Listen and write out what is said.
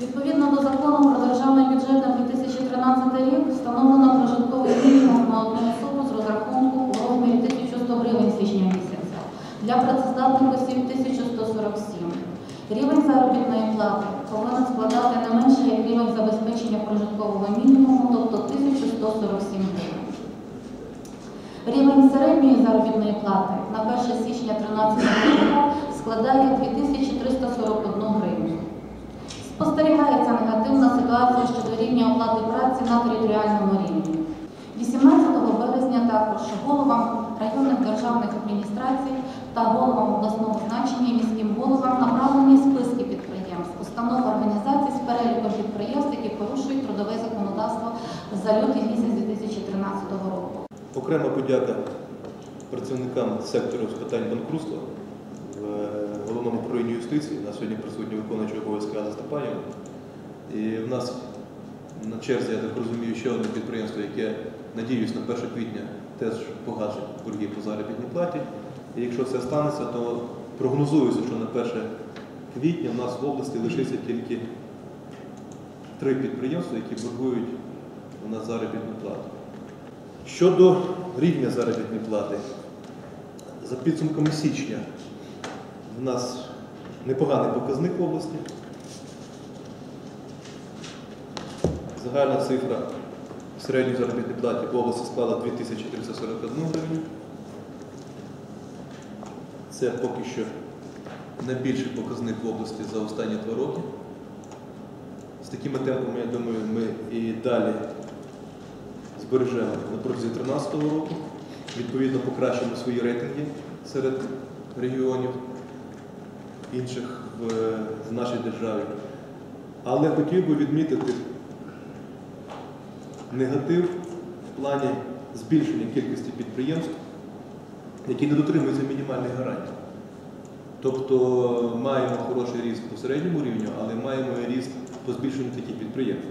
Відповідно до закону про державний бюджет на 2013 рік встановлено прожитковий мінімум на одну особу з розрахунку у розмірі 1100 гривень січня місяця. Для працездатних осіб 1147. Рівень заробітної плати повинен складати не менше як рівень забезпечення прожиткового мінімуму, тобто 1147 гривень. Рівень середньої заробітної плати на 1 січня 2013 року складає 2341 гривню. Спостерігається негативна щодо рівня оплати праці на територіальному рівні. 18 березня також головам районних державних адміністрацій та головам обласного значення міським головам направлені списки підприємств, установ організацій з переліком підприємств, які порушують трудове законодавство за лютий місяць 2013 року. Окрема подяка працівникам сектору з питань банкрутства в е, головному управлінні юстиції. На сьогодні присутні виконуючий обов'язки Алла Степанівна. І в нас на черзі, я так розумію, ще одне підприємство, яке, надіюсь, на 1 квітня теж погашить борги по заробітній платі. І якщо це станеться, то прогнозується, що на 1 квітня в нас в області лишиться тільки три підприємства, які боргують у нас заробітну плату. Щодо рівня заробітної плати, за підсумками січня в нас непоганий показник в області. Загальна цифра середньої заробітної плати в області склала 2341 гривню. Це поки що найбільший показник в області за останні два роки. З такими темпами, я думаю, ми і далі збережемо на протязі 2013 року. Відповідно, покращимо свої рейтинги серед регіонів інших в нашій державі. Але хотів би відмітити негатив в плані збільшення кількості підприємств, які не дотримуються мінімальних гарантій. Тобто маємо хороший ріст по середньому рівню, але маємо і ріст по збільшенню таких підприємств.